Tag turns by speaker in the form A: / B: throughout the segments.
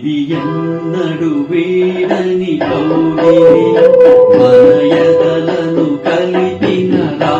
A: ఇది ఎన్నడు వీడని గౌరీ మనయదలను కలిపిన రా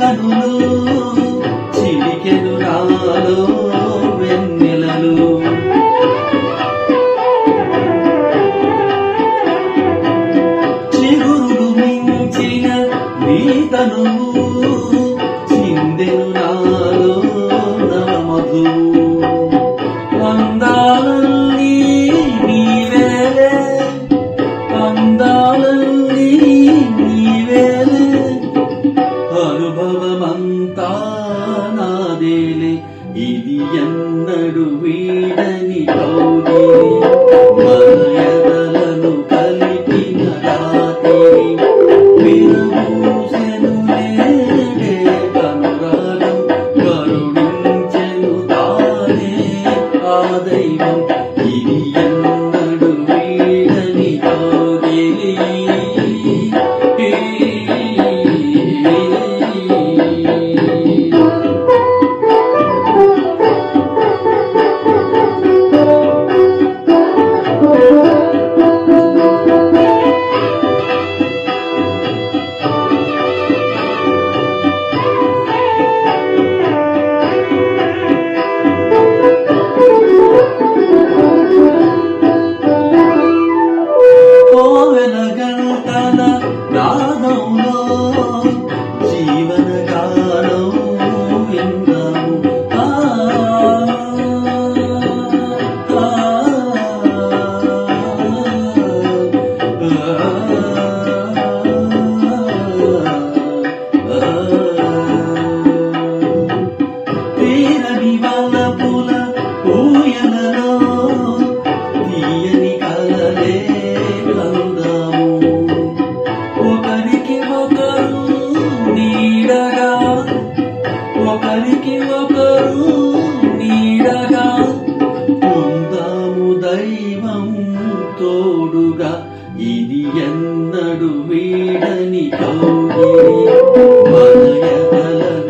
A: కనులు não moda ನಿಯೋಗಿರಿ ಮನಯದಲ